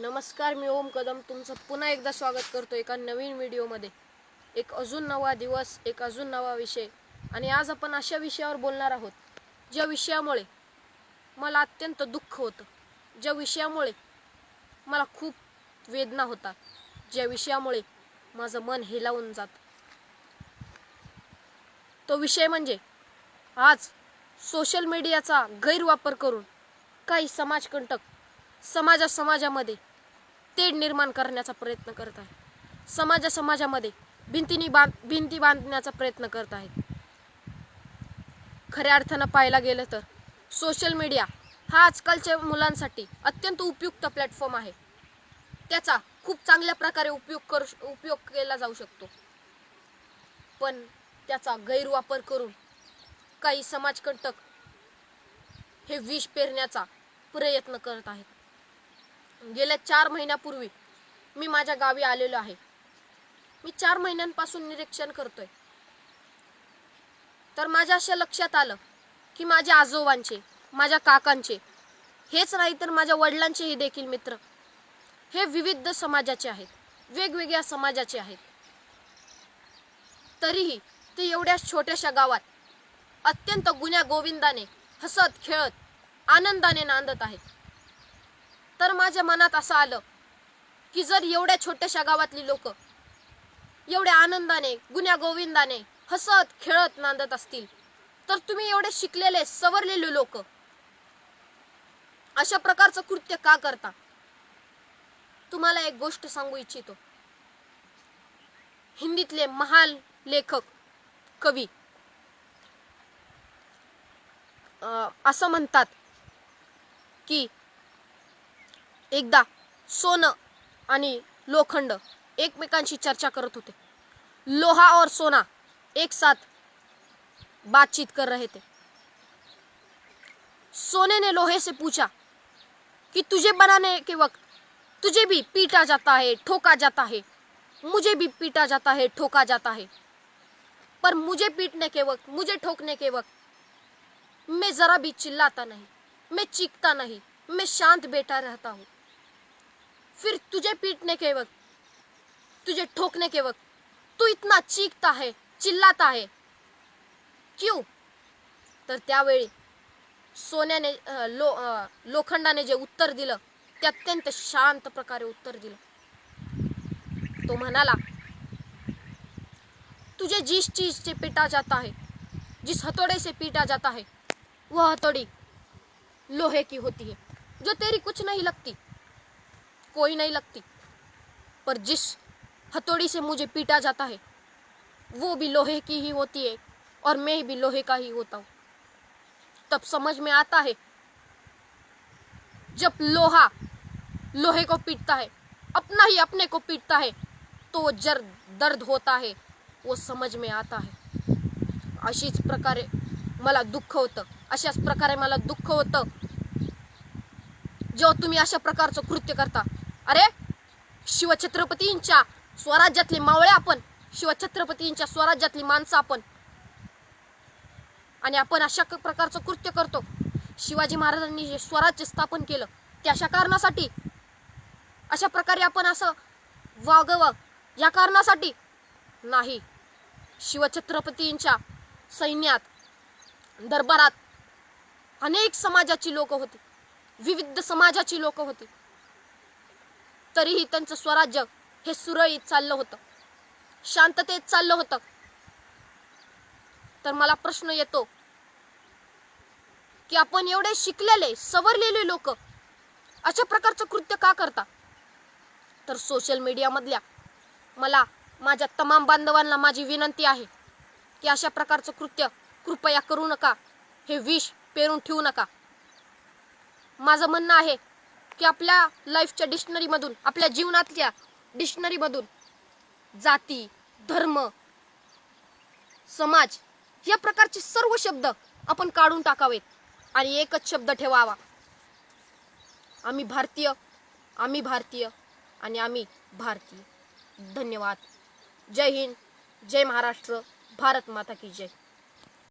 नमस्कार मी ओम कदम. तुमचं पुन्हा एकदा स्वागत करतो एका नवीन व्हिडिओमध्ये. एक अजून नवा दिवस एक अजून नवा विषय. आणि आज आपण अशा विषयावर बोलणार आहोत ज्या विषयामुळे मला अत्यंत दुःख होतं ज्या विषयामुळे मला खूप वेदना होतात ज्या विषयामुळे माझं मन हेलावून जातं. तो विषय म्हणजे आज सोशल मीडियाचा गैरवापर करून काही समाजकंटक समाजा समाजामध्ये तेढ निर्माण करण्याचा प्रयत्न करत आहे. समाजा समाजामध्ये भिंतीनी बांध भिंती बांधण्याचा प्रयत्न करत आहेत. खऱ्या अर्थानं पाहायला गेलं तर सोशल मीडिया हा आजकालच्या मुलांसाठी अत्यंत उपयुक्त प्लॅटफॉर्म आहे. त्याचा खूप चांगल्या प्रकारे उपयोग करू उपयोग केला जाऊ शकतो. पण त्याचा गैरवापर करून काही समाजकंटक हे विष पेरण्याचा प्रयत्न करत आहेत. गेल्या चार महिन्यापूर्वी मी माझ्या गावी आलेलो आहे. मी चार महिन्यांपासून निरीक्षण करतोय. तर माझ्या अशा लक्षात आलं की माझ्या आजोबांचे माझ्या काकांचे हेच नाही तर माझ्या वडिलांचेही देखील मित्र हे विविध समाजाचे आहेत. वेगवेगळ्या समाजाचे आहेत. तरीही ते एवढ्या छोट्याशा गावात अत्यंत गुन्ह्या गोविंदाने हसत खेळत आनंदाने नांदत आहेत. माझ्या मनात असं आलं की जर एवढ्या छोट्याशा गावातली लोक एवढ्या आनंदाने गुन्ह्या गोविंदाने हसत खेळत नांदत असतील तर तुम्ही एवढे शिकलेले सवरलेले लोक अशा प्रकारचं कृत्य का करता? तुम्हाला एक गोष्ट सांगू इच्छितो. हिंदीतले महान लेखक कवी अं, असं म्हणतात की एकदा सोनं आणि लोखंड एकमेकांशी चर्चा करत होते. लोहा और सोना एक साथ बातचीत कर रहे थे. सोने ने लोहे से पूछा कि तुझे बनाने के वक्त तुझे भी पीटा जाता है ठोका जाता है? मुझे भी पीटा जाता है ठोका जाता है। पर मुझे पीटने के वक्त मुझे ठोकने के वक्त मैं जरा भी चिल्लाता नहीं मैं चीखता नहीं मैं शांत बैठा रहता हूँ। फिर तुझे पीटने के वक्त, तुझे ठोकने के वक्त, तू इतना चीखता है, चिल्लाता है। क्यों? तर त्यावेळी सोन्याने लो लोखंडाने जे उत्तर दिलं, ते अत्यंत शांत प्रकारे उत्तर दिलं. तो म्हणाला, तुझे जिस चीज़ से पीटा जाता है जिस हथौड़े से पीटा जाता है वह हथौड़ी लोहे की होती है, जो तेरी कुछ नहीं लगती. कोई नहीं लगती। पर जिस हथौड़ी से मुझे पीटा जाता है, वो भी लोहे की ही होती है और मैं भी लोहे का ही होता हूँ। तब समझ में आता है, जब लोहा लोहे को पीटता है, अपना ही अपने को पीटता है तो वो जर दर्द होता है, वो समझ में आता है। अशीच प्रकारे मला दुःख होतं, अशाच प्रकारे मला दुःख होतं जेव्हा तुम्ही अशा प्रकारचं कृत्य करता अरे शिवछत्रपतींच्या स्वराज्यातले मावळे आपण शिवछत्रपतींच्या स्वराज्यातली माणसं आपण. आणि आपण अशा प्रकारचं कृत्य करतो. शिवाजी महाराजांनी जे स्वराज्य स्थापन केलं ते अशा कारणासाठी अशा प्रकारे आपण असं वागवं या कारणासाठी नाही. शिवछत्रपतींच्या सैन्यात दरबारात अनेक समाजाची लोक होती. विविध समाजाची लोक होती. तरीही त्यांचं स्वराज्य हे सुरळीत चाललं होतं. शांततेत चाललं होतं. तर मला प्रश्न येतो की आपण एवढे शिकलेले सवरलेले लोक अशा प्रकारचं कृत्य का करता? तर सोशल मीडियामधल्या मला माझ्या तमाम बांधवांना माझी विनंती आहे की अशा प्रकारचं कृत्य कृपया करू नका. हे विष पेरून ठेवू नका. माझं म्हणणं आहे की आपल्या लाईफच्या डिक्शनरीमधून आपल्या जीवनातल्या डिक्शनरीमधून जाती धर्म समाज या प्रकारचे सर्व शब्द आपण काढून टाकावेत आणि एकच शब्द ठेवावा. आम्ही भारतीय आम्ही भारतीय आणि आम्ही भारतीय. धन्यवाद. जय हिंद जय महाराष्ट्र भारत माता की जय.